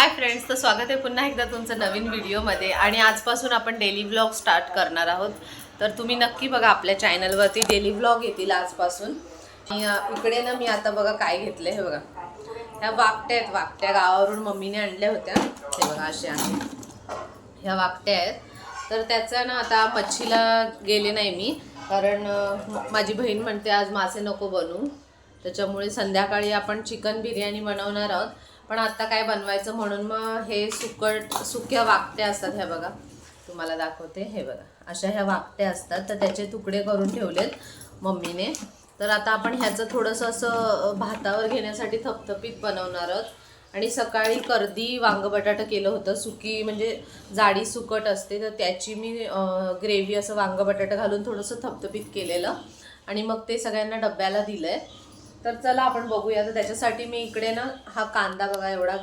Hi friends तर स्वागत आहे पुन्हा एकदा तुमचं नवीन व्हिडिओमध्ये. आणि आजपासून आपण डेली व्लॉग स्टार्ट करणार आहोत. तर तुम्ही नक्की बघा आपल्या चॅनलवरती डेली व्लॉग येतील आजपासून. इकडे ना मी आता बघा काय घेतलं हे बघा. ह्या वाकट्या आहेत वाकट्या. गावावरून मम्मीने आणल्या होत्या. हे बघा अशा ह्या वाकट्या आहेत. तर त्याचा ना आता मच्छीला गेले नाही मी. कारण माझी बहीण म्हणते आज मासे नको बनवू. त्याच्यामुळे संध्याकाळी आपण चिकन बिर्याणी बनवणार आहोत. पण आता काय बनवायचं म्हणून मग हे सुकट सुक्या वाकट्या असतात ह्या बघा. तुम्हाला दाखवते. हे बघा. अशा ह्या वाकट्या असतात. तर त्याचे तुकडे करून ठेवलेत मम्मीने. तर आता आपण ह्याचं थोडंसं असं भातावर घेण्यासाठी थपथपीत बनवणार आहोत. आणि सकाळी कर्दी वांग बटाटा केलं होतं. सुकी म्हणजे जाडी सुकट असते. तर त्याची मी ग्रेव्ही असं वांग बटाटा घालून थोडंसं थपथपीत केलेलं. आणि मग ते सगळ्यांना डब्याला दिलं आहे तर चला आपण बघूया. तर त्याच्यासाठी मी इकडे ना हा कांदा बघा एवढा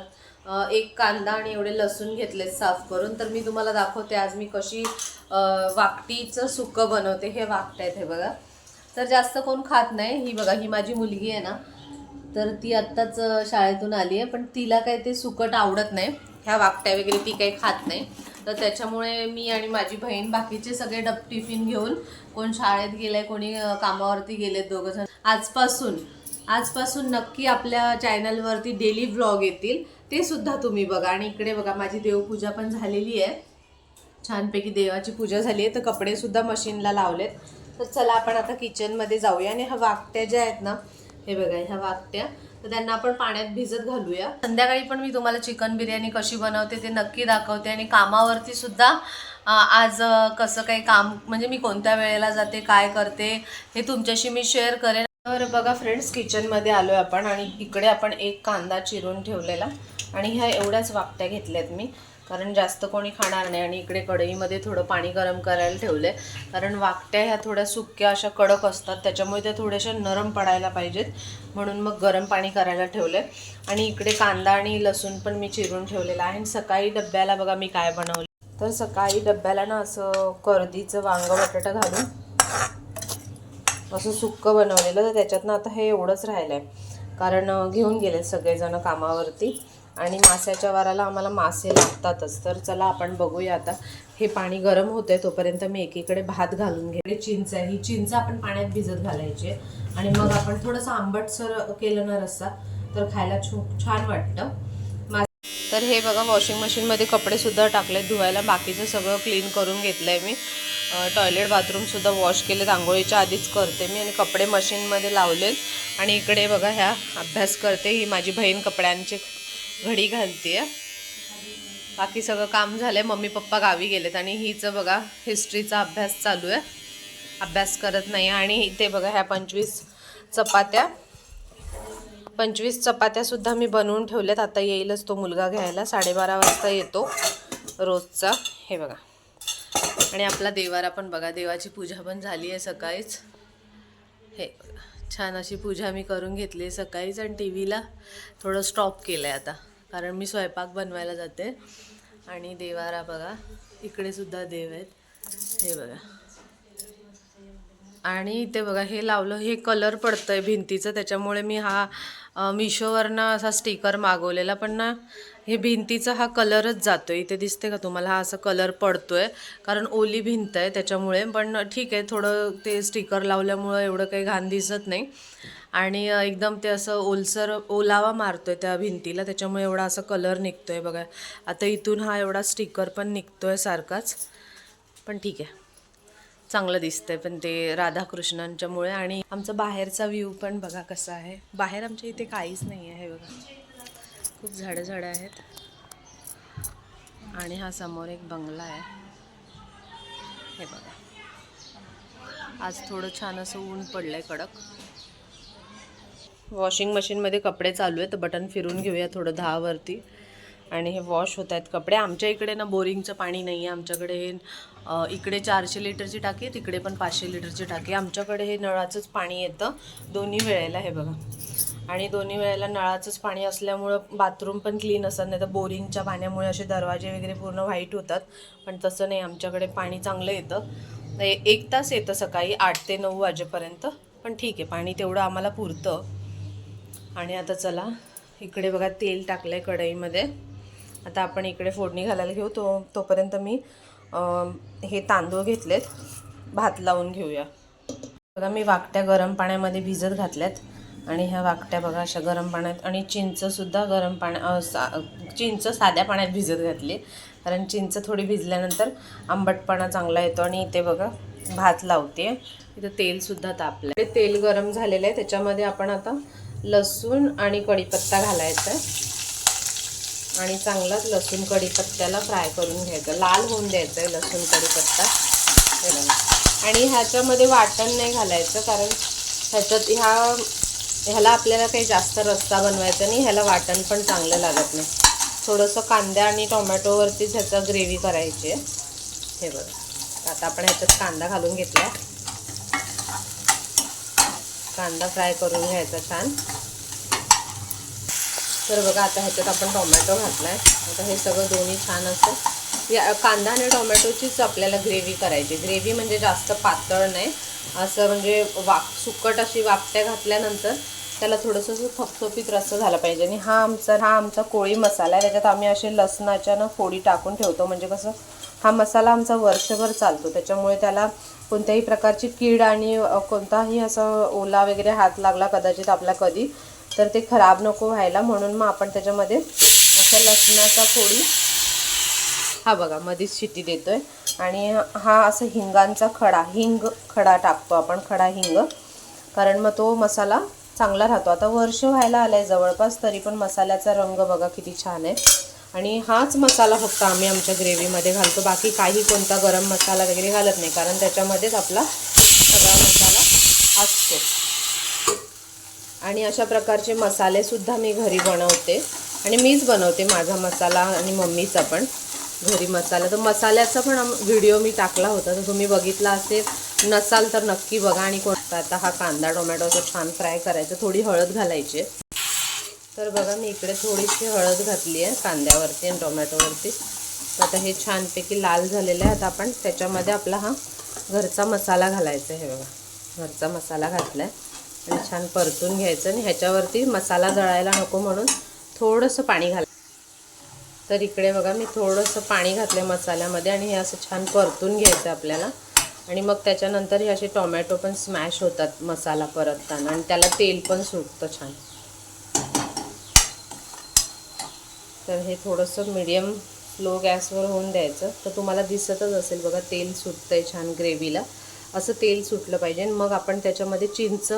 एक कांदा आणि एवढे लसूण घेतलेत साफ करून. तर मी तुम्हाला दाखवते आज मी कशी वाकटीचं सुकं बनवते. हे वाकट आहेत हे बघा. तर जास्त कोण खात नाही. ही बघा ही माझी मुलगी आहे ना. तर ती आत्ताच शाळेतून आली आहे. पण तिला काही ते सुकट आवडत नाही. ह्या वाकट्या वगैरे ती काही खात नाही. तर त्याच्यामुळे मी आणि माझी बहीण बाकीचे सगळे डब टिफिन घेऊन कोण शाळेत गेले कोणी कामावरती गेलेत दोघंजण आजपासून आजपासून नक्की आपल्या चॅनलवरती डेली व्लॉग येतील. ते सुद्धा तुम्ही बघा. आणि इकडे बघा माझी देवपूजा पण झालेली आहे. छानपैकी देवाची पूजा झाली आहे. तर कपडेसुद्धा मशीनला लावलेत. तर चला आपण आता किचनमध्ये जाऊया. आणि ह्या वाकट्या ज्या आहेत ना हे बघा ह्या वाकट्या. तर त्यांना आपण पाण्यात भिजत घालूया. संध्याकाळी पण मी तुम्हाला चिकन बिर्याणी कशी बनवते ते नक्की दाखवते. आणि कामावरती सुद्धा आज कसं काही काम म्हणजे मी कोणत्या वेळेला जाते काय करते हे तुमच्याशी मी शेअर करेन. तर बघा फ्रेंड्स किचनमध्ये आलो आहे आपण आणि इकडे आपण एक कांदा चिरून ठेवलेला आणि ह्या एवढ्याच वाकट्या घेतल्यात मी कारण जास्त कोणी खाणार नाही आणि इकडे कढईमध्ये थोडं पाणी गरम करायला ठेवलं आहे कारण वाकट्या ह्या थोड्या सुक्या अशा कडक असतात त्याच्यामुळे त्या थोड्याशा नरम पडायला पाहिजेत. म्हणून मग गरम पाणी करायला ठेवलं आहे आणि इकडे कांदा आणि लसूण पण मी चिरून ठेवलेला आहे. आणि सकाळी डब्याला बघा मी काय बनवलं. तर सकाळी डब्याला ना असं कर्दीचं वांग बटाटा घालून असं सुक्कं बनवलेलं तर त्याच्यातनं आता हे एवढंच राहिलं आहे कारण घेऊन गेले सगळेजण कामावरती आणि मास्याच्या वाराला आम्हाला मासे लागतातच. तर चला आपण बघूया आता. हे पाणी गरम होतं आहे तोपर्यंत मी एकीकडे भात घालून घेते. चिंच आहे. ही चिंच आपण पाण्यात भिजत घालायची आहे. आणि मग आपण थोडंसं आंबटसर केलं ना रस्सा तर खायला छू छान वाटतं. मा तर हे बघा वॉशिंग मशीनमध्ये कपडेसुद्धा टाकले धुवायला बाकीचं सगळं क्लीन करून घेतलं आहे मी. टॉयलेट बाथरूमसुद्धा वॉश केलेत. आंघोळीच्या आधीच करते मी आणि कपडे मशीनमध्ये लावलेत. आणि इकडे बघा ह्या अभ्यास करते ही माझी बहीण कपड्यांची घडी घालते बाकी सगळं काम झालंय. मम्मी पप्पा गावी गेलेत आणि हिचं बघा हिस्ट्रीचा अभ्यास चालू आहे. अभ्यास करत नाही. आणि इथे बघा ह्या पंचवीस चपात्या. पंचवीस चपात्यासुद्धा मी बनवून ठेवल्यात. आता येईलच तो मुलगा घ्यायला. साडेबारा वाजता येतो रोजचा. हे बघा. आणि आपला देवारा पण बघा देवाची पूजा पण झाली आहे सकाळीच. हे छान अशी पूजा मी करून घेतली आहे सकाळीच आणि टी व्हीला थोडं स्टॉप केलं आहे आता कारण मी स्वयंपाक बनवायला जाते. आणि देवारा बघा इकडे सुद्धा देव आहेत. हे बघा. आणि ते बघा हे लावलं हे कलर पडतं आहे भिंतीचं त्याच्यामुळे मी हा मिशोवरनं असा स्टिकर मागवलेला. पण ना हे भिंतीचा हा कलरच जातो आहे इथे दिसते का तुम्हाला? हा असा कलर पडतो आहे कारण ओली भिंत आहे त्याच्यामुळे. पण ठीक आहे थोडं ते स्टिकर लावल्यामुळं एवढं काही घाण दिसत नाही. आणि एकदम ते असं ओलसर ओलावा मारतो आहे त्या भिंतीला. त्याच्यामुळे एवढा असा कलर निघतो आहे बघा. आता इथून हा एवढा स्टिकर पण निघतो आहे सारखाच. पण ठीक आहे. चांगलं दिसतंय पण ते राधाकृष्णांच्यामुळे आणि आमचा बाहेरचा व्ह्यू पण बघा कसा आहे. बाहेर आमच्या इथे काहीच नाही आहे बघा. खूप झाडं झाडं आहेत. आणि हा समोर एक बंगला आहे. हे बघा. आज थोडं छान असं ऊन पडलंय कडक. वॉशिंग मशीनमध्ये कपडे चालू आहेत. बटन फिरून घेऊया थोडं दहावरती आणि हे वॉश होत आहेत कपडे. आमच्या इकडे ना बोरिंगचं पाणी नाही आहे आमच्याकडे हे इकडे चारशे लिटरची टाकी आहे तिकडे पण पाचशे लिटरची टाकी आमच्याकडे हे नळाचंच पाणी येतं. दोन्ही वेळेला हे बघा. आणि दोन्ही वेळेला नळाचंच पाणी असल्यामुळं बाथरूम पण क्लीन असतात. नाही तर बोरिंगच्या पाण्यामुळे असे दरवाजे वगैरे पूर्ण व्हाईट होतात. पण तसं नाही. आमच्याकडे पाणी चांगलं येतं. एक तास येतं सकाळी आठ ते नऊ वाजेपर्यंत. पण ठीक आहे. पाणी तेवढं आम्हाला पुरतं. आणि आता चला इकडे बघा तेल टाकलं आहे कढईमध्ये. आता आपण इकडे फोडणी घालायला घेऊ. तो तोपर्यंत मी हे तांदूळ घेतलेत. भात लावून घेऊया. बघा मी वाकट्या गरम पाण्यामध्ये भिजत घातल्यात. आणि ह्या वाकट्या बघा अशा गरम पाण्यात आणि चिंचसुद्धा गरम पाण्या सा चिंच साध्या पाण्यात भिजत घातली. कारण चिंच थोडी भिजल्यानंतर आंबटपणा चांगला येतो. आणि इथे बघा भात लावते. इथं तेलसुद्धा तापलं आहे तेल गरम झालेलं आहे. त्याच्यामध्ये आपण आता लसूण आणि कढीपत्ता घालायचा आहे. आणि चांगलाच लसूण कढीपत्त्याला फ्राय करून घ्यायचं. लाल होऊन द्यायचं आहे लसूण कढीपत्ता. हे आणि ह्याच्यामध्ये वाटण नाही घालायचं कारण ह्याच्यात ह्या ह्याला आपल्याला काही जास्त रस्सा बनवायचा नाही ह्याला वाटण पण चांगलं लागत नाही. थोडंसं कांद्या आणि टोमॅटोवरतीच ह्याचं ग्रेव्ही करायची आहे. हे बघा. आता आपण ह्याच्यात कांदा घालून घेतला. कांदा फ्राय करून घ्यायचा छान. तर बघा आता ह्याच्यात आपण टोमॅटो घातला आहे आता हे सगळं दोन्ही छान असतं या कांदा आणि टोमॅटोचीच आपल्याला ग्रेव्ही करायची. ग्रेव्ही म्हणजे जास्त पातळ नाही. असं म्हणजे वाक सुकट अशी वाकट्या घातल्यानंतर त्याला थोडंसं असं थपथपीत रस्सा झाला पाहिजे. आणि हा आमचा हा आमचा कोळी मसाला आहे. त्याच्यात आम्ही असे लसणाच्या ना फोडी टाकून ठेवतो. म्हणजे कसं हा मसाला आमचा वर्षभर चालतो. त्याच्यामुळे त्याला कोणत्याही प्रकारची कीड आणि कोणताही असं ओला वगैरे हात लागला कदाचित आपला कधी तर ते खराब नको व्हायला म्हणून मग आपण त्याच्यामध्ये असं लसणाचा फोडी हा बघा मध्येच देतो आहे आणि हा असं हिंगांचा खडा हिंग खडा टाकतो आपण खडा हिंग. कारण मग तो मसाला चांगला राहतो. आता वर्ष व्हायला आलाय जवळपास तरी पण मसाल्याचा रंग बघा किती छान आहे. आणि हाच मसाला फक्त आम्ही आमच्या ग्रेव्हीमध्ये घालतो. बाकी काही कोणता गरम मसाला वगैरे घालत नाही कारण त्याच्यामध्येच आपला सगळा मसाला असतो. आणि अशा प्रकारचे मसालेसुद्धा मी घरी बनवते. आणि मीच बनवते माझा मसाला आणि मम्मीचा पण घरी मसाला. तर मसाल्याचा पण व्हिडिओ मी टाकला होता. तर तुम्ही बघितला असेल नसाल तर नक्की बघा. आणि कोणता आता हा कांदा टोमॅटो असं छान फ्राय करायचं. थोडी हळद घालायची आहे. तर बघा मी इकडे थोडीशी हळद घातली आहे कांद्यावरती आणि टोमॅटोवरती. तर आता हे छानपैकी लाल झालेलं आहे. आता आपण त्याच्यामध्ये आपला हा घरचा मसाला घालायचा आहे. हे बघा घरचा मसाला घातला आहे आणि छान परतून घ्यायचं आणि ह्याच्यावरती मसाला जळायला नको म्हणून थोडंसं पाणी घाल. तर इकडे बघा मी थोडंसं पाणी घातलं मसाल्यामध्ये आणि हे असं छान परतून घ्यायचं आपल्याला. आणि मग त्याच्यानंतर हे असे टोमॅटो पण स्मॅश होतात मसाला परतताना आणि त्याला तेल पण सुटतं छान. तर हे थोडंसं मिडियम लो गॅसवर होऊन द्यायचं. तर तुम्हाला दिसतच असेल बघा तेल सुटतंय छान ग्रेव्हीला असं तेल सुटलं पाहिजे मग आपण त्याच्यामध्ये चिंच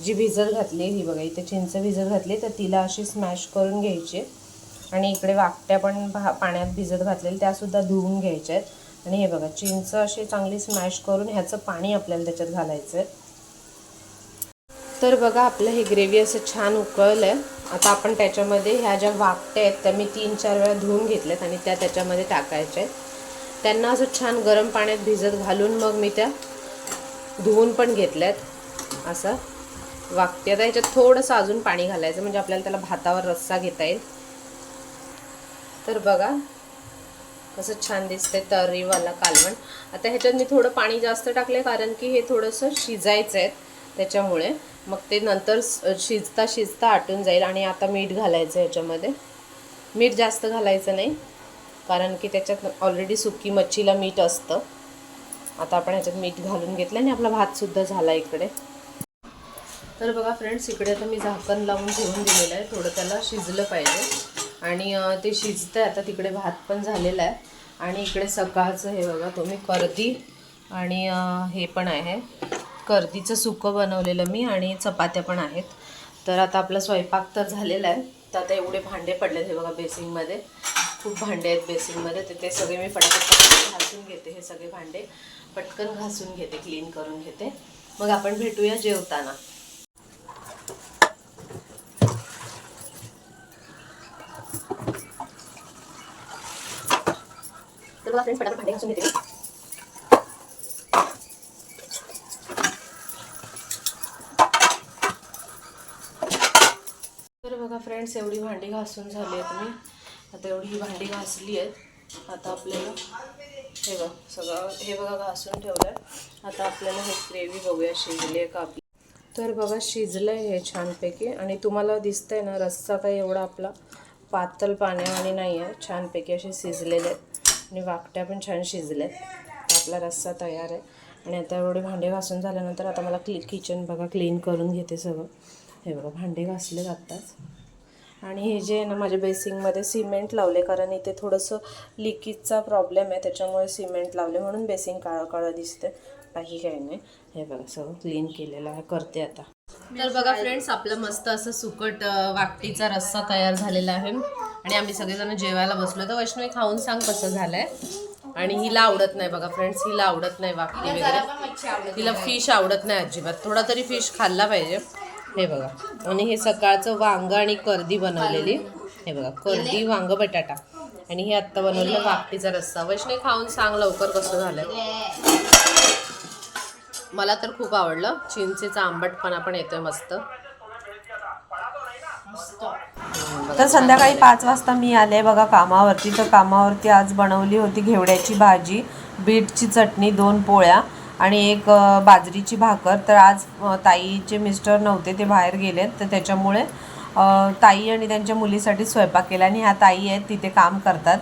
जी भिजत घातली ही बघा इथे चिंच भिजत घातली तर तिला अशी स्मॅश करून घ्यायची आणि इकडे वाकट्या पण भा- पाण्यात भिजत घातलेल्या त्यासुद्धा धुवून घ्यायच्या आहेत. आणि हे बघा चिंच अशी चांगली स्मॅश करून ह्याचं पाणी आपल्याला त्याच्यात घालायचं आहे. तर बघा आपलं हे ग्रेव्ही असं छान उकळलं आहे आता आपण त्याच्यामध्ये ह्या ज्या वाकट्या आहेत त्या मी तीन चार वेळा धुवून घेतल्यात आणि त्या त्याच्यामध्ये टाकायच्या आहेत. त्यांना असं छान गरम पाण्यात भिजत घालून मग मी त्या धुवून पण घेतल्यात. असं. वाकते. आता ह्याच्यात थोडंसं अजून पाणी घालायचं म्हणजे आपल्याला त्याला भातावर रस्सा घेता येईल. तर बघा कसं छान दिसतंय तर्रीवाला कालवण. आता ह्याच्यात मी थोडं पाणी जास्त टाकलं कारण की हे थोडंसं शिजायचं आहे त्याच्यामुळे. मग ते नंतर शिजता शिजता आटून जाईल आणि आता मीठ घालायचं ह्याच्यामध्ये. मीठ जास्त घालायचं नाही कारण की त्याच्यात ऑलरेडी सुकी मच्छीला मीठ असतं. आता आपण ह्याच्यात मीठ घालून घेतलं आणि आपला भातसुद्धा झाला इकडे. तर बघा फ्रेंड्स इकडे आता मी झाकण लावून ठेवून दिलेलं आहे. थोडं त्याला शिजलं पाहिजे. आणि ते शिजतं आहे आता तिकडे भात पण झालेला आहे. आणि इकडे सकाळचं हे बघा तुम्ही कर्दी आणि हे पण आहे. कर्दीचं सुकं बनवलेलं मी आणि चपात्या पण आहेत. तर आता आपला स्वयंपाक तर झालेला आहे. तर आता एवढे भांडे पडलेत हे बघा बेसिंगमध्ये खूप भांडे आहेत बेसिंगमध्ये तर ते सगळे मी पटकन पटकन घासून घेते हे सगळे भांडे. पटकन घासून घेते क्लीन करून घेते. मग आपण भेटूया जेवताना. तर बघा फ्रेंड्स पटापट भांडे घासून घेते तर बघा फ्रेंड्स एवढी भांडी घासून झाली आहेत मी. आता एवढी ही भांडी घासली आहेत. आता आपल्याला हे बघ सगळं हे बघा घासून ठेवलं आहे आता आपल्याला हे ग्रेव्ही बघूया शिजली आहे का आपली. तर बघा शिजलं आहे हे छानपैकी. आणि तुम्हाला दिसतंय ना रस्सा काही एवढा आपला पातळ पाण्यावाणी नाही आहे छानपैकी असे शिजलेले आहेत. आणि वाकट्या पण छान शिजल्यात आपला रस्सा तयार आहे. आणि आता एवढे भांडे घासून झाल्यानंतर आता मला क्ली किचन बघा क्लीन करून घेते सगळं. हे बघा भांडे घासले आत्ताच. आणि हे जे आहे ना माझ्या बेसिंगमध्ये सिमेंट लावले कारण इथे थोडंसं लिकेजचा प्रॉब्लेम आहे त्याच्यामुळे सिमेंट लावले म्हणून बेसिंग काळं काळं दिसते बाकी काही नाही. हे बघा सगळं क्लीन केलेलं आहे करते आता. तर बघा फ्रेंड्स आपलं मस्त असं सुकट वाकटीचा रस्सा तयार झालेला आहे. आणि आम्ही सगळेजण जेवायला बसलो तर वैष्णवी खाऊन सांग कसं झालंय. आणि हिला आवडत नाही बघा फ्रेंड्स हिला आवडत नाही वाकटी वगैरे. तिला फिश आवडत नाही. अजिबात. थोडा तरी फिश खाल्ला पाहिजे. हे बघा. आणि हे सकाळचं वांग आणि कर्दी बनवलेली. हे बघा कर्दी वांग बटाटा. आणि हे आत्ता बनवलेलं वाकटीचा रस्सा. वैष्णवी खाऊन सांग लवकर कसं झालंय. मला तर खूप आवडलं. चिंचेचा आंबटपणा पण येतोय मस्त. तर संध्याकाळी पाच वाजता मी आले बघा कामावरती. तर कामावरती आज बनवली होती घेवड्याची भाजी बीटची चटणी दोन पोळ्या आणि एक बाजरीची भाकर. तर आज ताईचे मिस्टर नव्हते ते बाहेर गेलेत. तर त्याच्यामुळे ताई आणि त्यांच्या मुलीसाठी स्वयंपाक केला आणि ह्या ताई आहेत तिथे काम करतात.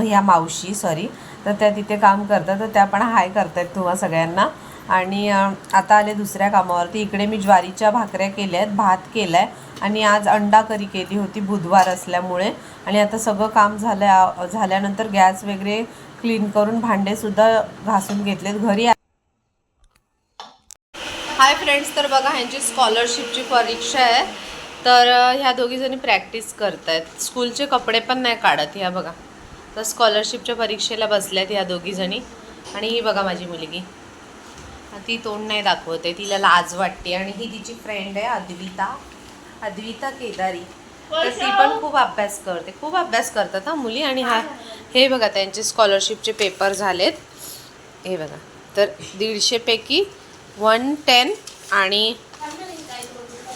ह्या मावशी सॉरी तर त्या तिथे काम करतात. तर त्या पण हाय करतायत तुम्हा सगळ्यांना. आणि आता आले दुसऱ्या कामावरती. इकडे मी ज्वारीच्या भाकऱ्या केल्या आहेत भात केला आहे आणि आज अंडा करी केली होती बुधवार असल्यामुळे. आणि आता सगळं काम झालं झाल्यानंतर गॅस वगैरे क्लीन करून भांडेसुद्धा घासून घेतलेत. घरी हाय फ्रेंड्स तर बघा ह्यांची स्कॉलरशिपची परीक्षा आहे. तर ह्या दोघीजणी प्रॅक्टिस करत आहेत स्कूलचे कपडे पण नाही काढत ह्या बघा. तर स्कॉलरशिपच्या परीक्षेला बसल्यात ह्या दोघीजणी आणि ही बघा माझी मुलगी. ती तोंड नाही दाखवते तिला लाज वाटते. आणि ही तिची फ्रेंड आहे अद्विता. अद्विता केदारी. तर ती पण खूप अभ्यास करते. खूप अभ्यास करतात हा मुली. आणि हा हे बघा त्यांचे स्कॉलरशिपचे पेपर झालेत. हे बघा. तर दीडशेपैकी वन टेन आणि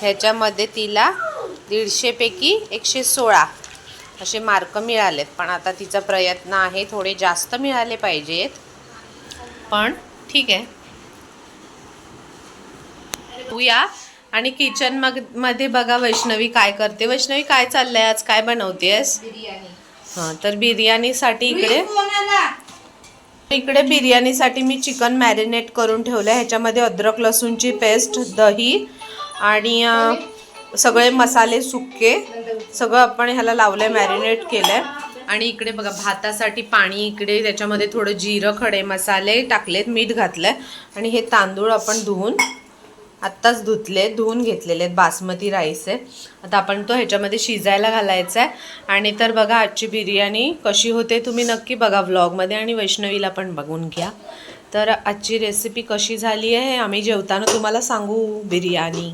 ह्याच्यामध्ये तिला दीडशेपैकी एकशे सोळा असे मार्क मिळालेत. पण आता तिचा प्रयत्न आहे थोडे जास्त मिळाले पाहिजेत. पण ठीक आहे. या आणि किचन मग मध्ये बघा वैष्णवी काय करते. वैष्णवी काय चाललंय आज? काय बनवतेस? हां तर बिर्याणीसाठी इकडे इकडे बिर्याणीसाठी मी चिकन मॅरिनेट करून ठेवलं आहे ह्याच्यामध्ये अद्रक लसूणची पेस्ट दही आणि सगळे मसाले सुक्के सगळं आपण ह्याला लावलं आहे मॅरिनेट केलं आहे आणि इकडे बघा भातासाठी पाणी इकडे त्याच्यामध्ये थोडं जिरं खडे मसाले टाकलेत मीठ घातलं आहे आणि हे तांदूळ आपण धुवून आत्ताच धुतले धुवून घेतलेले आहेत बासमती राईस आहे आता आपण तो ह्याच्यामध्ये शिजायला घालायचा आहे आणि तर बघा आजची बिर्याणी कशी होते तुम्ही नक्की बघा व्लॉगमध्ये आणि वैष्णवीला पण बघून घ्या. तर आजची रेसिपी कशी झाली आहे आम्ही जेवताना तुम्हाला सांगू बिर्याणी.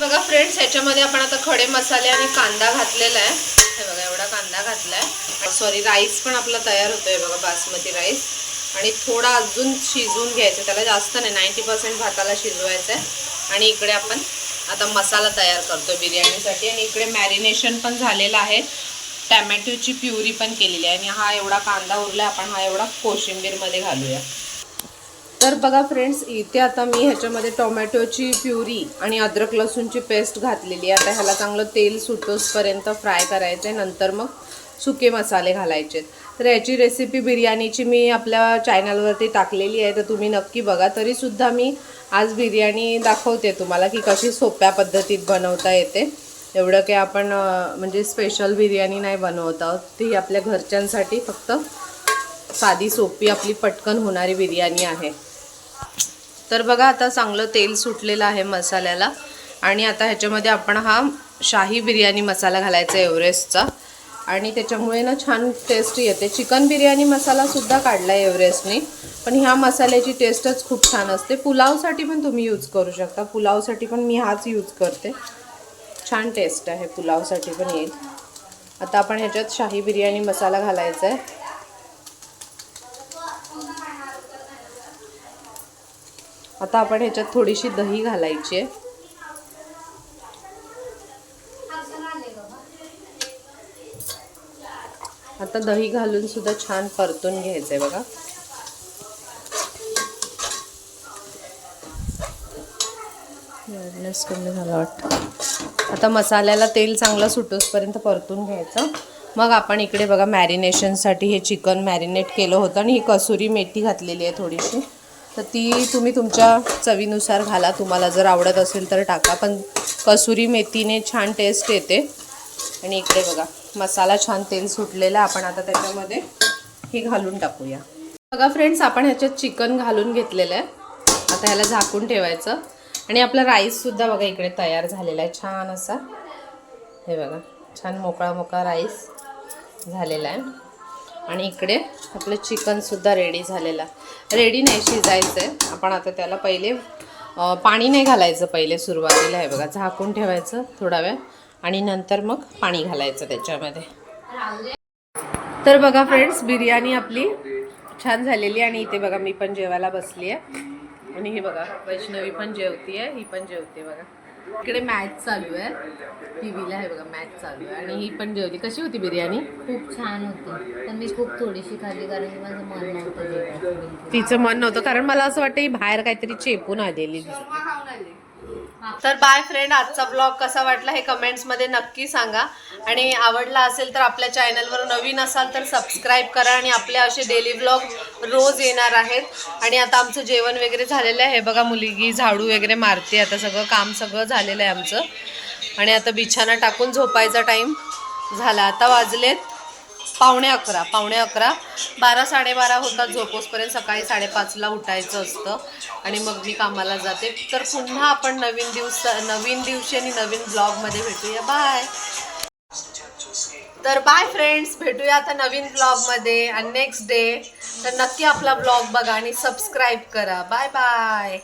बघा फ्रेंड्स ह्याच्यामध्ये आपण आता खडे मसाले आणि कांदा घातलेला आहे हे बघा एवढा कांदा घातला आहे सॉरी राईस पण आपला तयार होतोय बघा बासमती राईस आणि थोडा अजून शिजवून घ्यायचं त्याला जास्त नाही नाईंटी पर्सेंट भाताला शिजवायचं आहे आणि इकडे आपण आता मसाला तयार करतो बिर्याणीसाठी. आणि इकडे मॅरिनेशन पण झालेलं आहे. टॅमॅटोची प्युरी पण केलेली आहे. आणि हा एवढा कांदा उरला आपण हा एवढा कोशिंबीरमध्ये घालूया. तर बघा फ्रेंड्स इथे आता मी ह्याच्यामध्ये टोमॅटोची प्युरी आणि अद्रक लसूणची पेस्ट घातलेली आहे. आता ह्याला चांगलं तेल सुटोसपर्यंत फ्राय करायचं आहे. नंतर मग सुके मसाले घालायचे तर याची रेसिपी बिर्याणीची मी आपल्या चॅनलवरती टाकलेली आहे. तर तुम्ही नक्की बघा. तरीसुद्धा मी आज बिर्याणी दाखवते तुम्हाला की कशी सोप्या पद्धतीत बनवता येते. एवढं काही आपण म्हणजे स्पेशल बिर्याणी नाही बनवत आहोत. ती आपल्या घरच्यांसाठी फक्त साधी सोपी आपली पटकन होणारी बिर्याणी आहे. तर बघा आता चांगलं तेल सुटलेलं आहे मसाल्याला. आणि आता ह्याच्यामध्ये आपण हा शाही बिर्याणी मसाला घालायचा आहे एव्हरेस्टचा. आणि त्याच्यामुळे ना छान टेस्ट येते. चिकन बिर्याणी मसालासुद्धा काढला आहे एव्हरेस्टने. पण ह्या मसाल्याची टेस्टच खूप छान असते. पुलावसाठी पण तुम्ही यूज करू शकता. पुलावसाठी पण मी हाच यूज करते. छान टेस्ट आहे. पुलावसाठी पण येईल. आता आपण ह्याच्यात शाही बिर्याणी मसाला घालायचा आहे. आता आपण ह्याच्यात थोडीशी दही घालायची आहे. आता दही घालून सुद्धा छान परतून घ्यायचंय बघा. कमी झाला वाटतं. आता मसाल्याला तेल चांगलं सुटोसपर्यंत परतून घ्यायचं. मग आपण इकडे बघा मॅरिनेशनसाठी हे चिकन मॅरिनेट केलं होतं आणि ही कसुरी मेथी घातलेली आहे थोडीशी. तर ती तुम्ही तुमच्या चवीनुसार घाला. तुम्हाला जर आवडत असेल तर टाका. पण कसुरी मेथीने छान टेस्ट येते. आणि इकडे बघा मसाला छान तेल सुटलेला आपण आता त्याच्यामध्ये हे घालून टाकूया. बघा फ्रेंड्स आपण ह्याच्यात चिकन घालून घेतलेलं आहे. आता ह्याला झाकून ठेवायचं. आणि आपला राईससुद्धा बघा इकडे तयार झालेला आहे. छान असा. हे बघा छान मोकळा मोकळा राईस झालेला आहे. आणि इकडे आपलं चिकनसुद्धा रेडी झालेलं. रेडी नाही शिजायचं आहे आपण आता त्याला पहिले पाणी नाही घालायचं पहिले सुरुवातीला. आहे बघा झाकून ठेवायचं थोडा वेळ. आणि नंतर मग पाणी घालायचं त्याच्यामध्ये. तर बघा फ्रेंड्स बिर्याणी आपली छान झालेली आणि इथे बघा मी पण जेवायला बसली आहे आणि हे बघा वैष्णवी पण जेवती आहे ही पण जेवते बघा. इकडे मॅच चालू आहे. टी व्हीला आहे बघा मॅच चालू आहे. आणि ही पण जेवली. कशी होती बिर्याणी? खूप छान होती. पण मी खूप थोडीशी खाल्ली कारण की माझं मन नव्हतं. तिचं मन नव्हतं. कारण मला असं वाटतं ही बाहेर काहीतरी चेपून आलेली तर बाय फ्रेंड आजचा ब्लॉग कसा वाटला हे कमेंट्समध्ये नक्की सांगा. आणि आवडला असेल तर आपल्या चॅनलवर नवीन असाल तर सबस्क्राईब करा आणि आपले असे डेली ब्लॉग रोज येणार आहेत. आणि आता आमचं जेवण वगैरे झालेलं आहे. बघा मुलगी झाडू वगैरे मारते. आता सगळं काम सगळं झालेलं आहे आमचं. आणि आता बिछाना टाकून झोपायचा टाईम झाला. आता वाजलेत पावणे अकरा पावणे अकरा. बारा साडेबारा होतात झोपोसपर्यंत सकाळी साडेपाचला उठायचं असतं. आणि मग मी कामाला जाते. तर पुन्हा आपण नवीन दिवस नवीन दिवशी आणि नवीन ब्लॉगमध्ये भेटूया. बाय. तर बाय फ्रेंड्स भेटूया आता नवीन ब्लॉगमध्ये. आणि नेक्स्ट डे तर नक्की आपला ब्लॉग बघा आणि सबस्क्राईब करा. Bye bye.